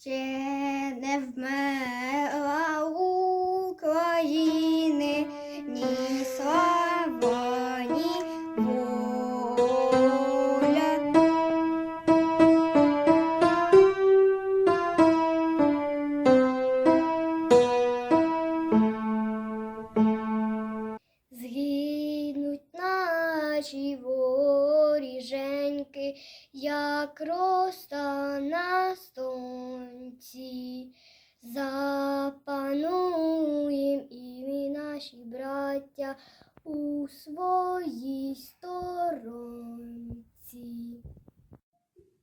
ще не вмерла України, ні слава, ні воля. Згинуть наші воріженьки, як роста на браття у своїй сторонці.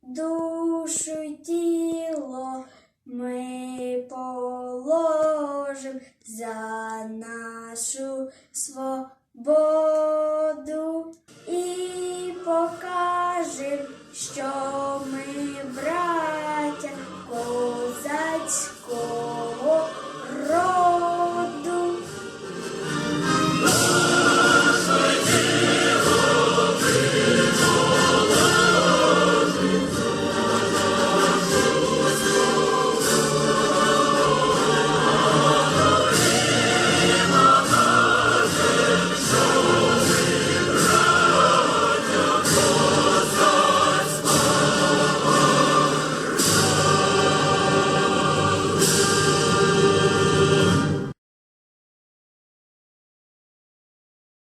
Душу тіло ми положим за нашу свободу і покажемо, що ми браття козацькі.